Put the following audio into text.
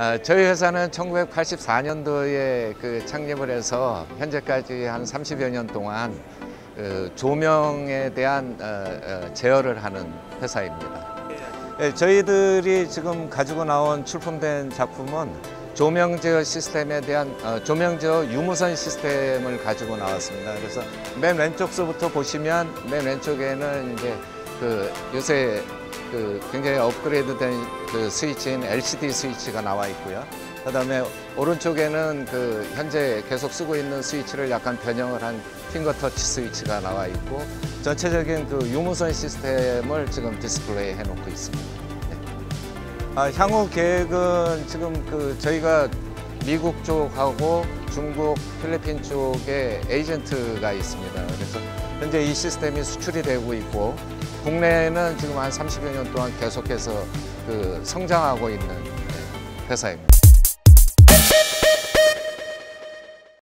아, 저희 회사는 1984년도에 그 창립을 해서 현재까지 한 30여 년 동안 그 조명에 대한 어, 어, 제어를 하는 회사입니다. 예, 저희들이 지금 가지고 나온 출품된 작품은 조명 제어 시스템에 대한 어, 조명 제어 유무선 시스템을 가지고 나왔습니다. 그래서 맨 왼쪽서부터 보시면 맨 왼쪽에는 이제 그 요새 그 굉장히 업그레이드된 그 스위치인 LCD 스위치가 나와 있고요. 그다음에 오른쪽에는 그 현재 계속 쓰고 있는 스위치를 약간 변형을 한 핑거 터치 스위치가 나와 있고 전체적인 그 유무선 시스템을 지금 디스플레이 해놓고 있습니다. 네. 아, 향후 계획은 지금 그 저희가 미국 쪽하고 중국, 필리핀 쪽에 에이전트가 있습니다. 그래서 현재 이 시스템이 수출이 되고 있고 국내에는 지금 한 30여 년 동안 계속해서 그 성장하고 있는 네, 회사입니다.